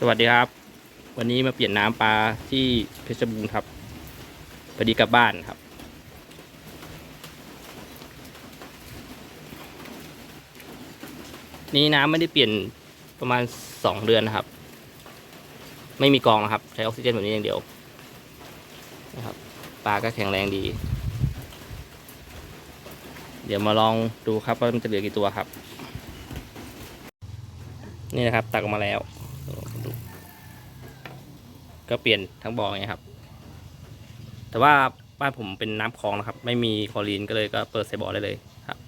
สวัสดีครับ วันนี้มาเปลี่ยนน้ำปลาที่เพชรบูรณ์ครับพอดีกลับบ้านครับ นี่น้ำไม่ได้เปลี่ยนประมาณสองเดือนนะครับ ไม่มีกองนะครับ ใช้ออกซิเจนแบบนี้อย่างเดียวนะครับปลาก็แข็งแรงดี เดี๋ยวมาลองดูครับว่ามันจะเหลือกี่ตัวครับ นี่นะครับตักออกมาแล้ว ก็เปลี่ยนทั้งบ่อไงครับ แต่ว่าบ้านผมเป็นน้ำคลองนะครับ ไม่มีคลอรีนก็เลยก็เปิดใส่บ่อได้เลยครับ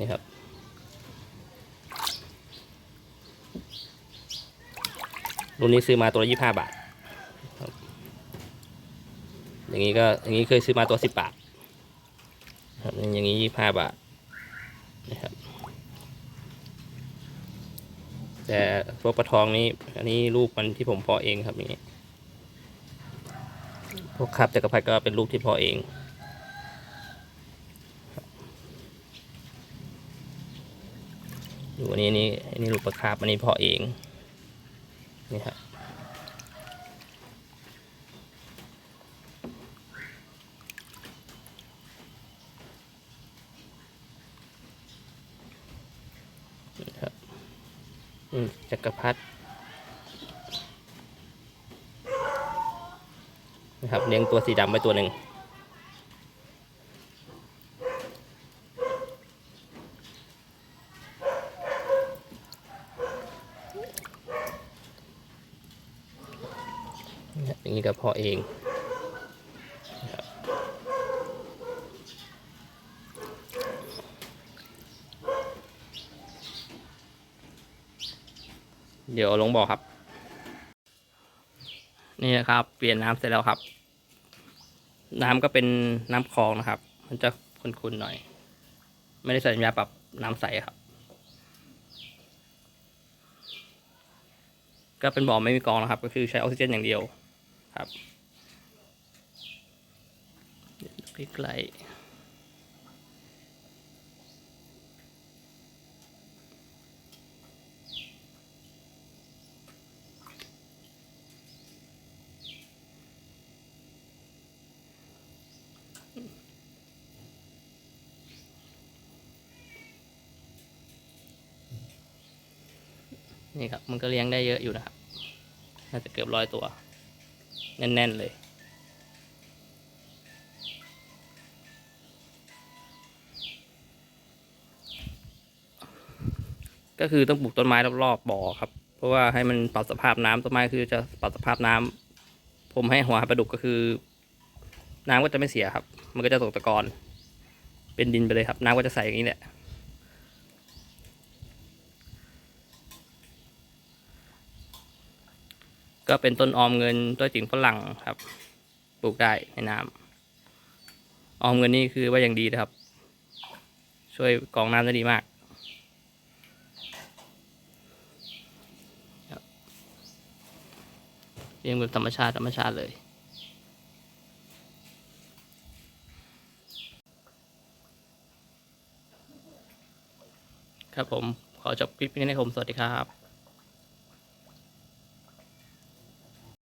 นี่ครับรุ่นนี้ซื้อมาตัวละยี่ห้าบาท อย่างนี้ก็อย่างนี้เคยซื้อมาตัวสิบบาทครับอย่างนี้ยี่ห้าบาทนะครับ แต่พวกปลาทองนี้ อันนี้ลูกมันที่ผมเพาะเองครับอย่างนี้พวกคราบจักรพรรดิก็เป็นลูกที่เพาะเองอยู่อันนี้นี่อันนี้ลูกปลาคราบอันนี้เพาะเองนี่ครับนี่ครับ จักรพรรดินะครับเลี้ยงตัวสีดำไว้ตัวหนึ่งอย่างนี้ก็พอเองนะครับ เดี๋ยวลงบ่อครับ นี่นะครับ เปลี่ยนน้ำเสร็จแล้วครับ น้ำก็เป็นน้ำคลองนะครับ มันจะขุ่นๆหน่อย ไม่ได้ใส่ยาปรับน้ำใสครับ ก็เป็นบ่อไม่มีกรองนะครับ ก็คือใช้ออกซิเจนอย่างเดียวครับใกล้ๆ นี่ครับ มันก็เลี้ยงได้เยอะอยู่นะครับ น่าจะเกือบร้อยตัว แน่น ๆ เลยก็คือต้องปลูกต้นไม้รอบๆบ่อครับ เพราะว่าให้มันปรับสภาพน้ำต้นไม้คือจะปรับสภาพน้ำผมให้หัวปลาดุกก็คือ น้ำก็จะไม่เสียครับ มันก็จะตกตะกอนเป็นดินไปเลยครับ น้ำก็จะใสอย่างนี้แหละ ก็เป็นต้นออมเงินต้นจิงฝรั่งครับ ปลูกได้ในน้ำออมเงินนี่คือว่าอย่างดีนะครับ ช่วยกองน้ำได้ดีมากครับเลี้ยงแบบธรรมชาติธรรมชาติเลยครับผม ขอจบคลิปนี้นะครับผม สวัสดีครับ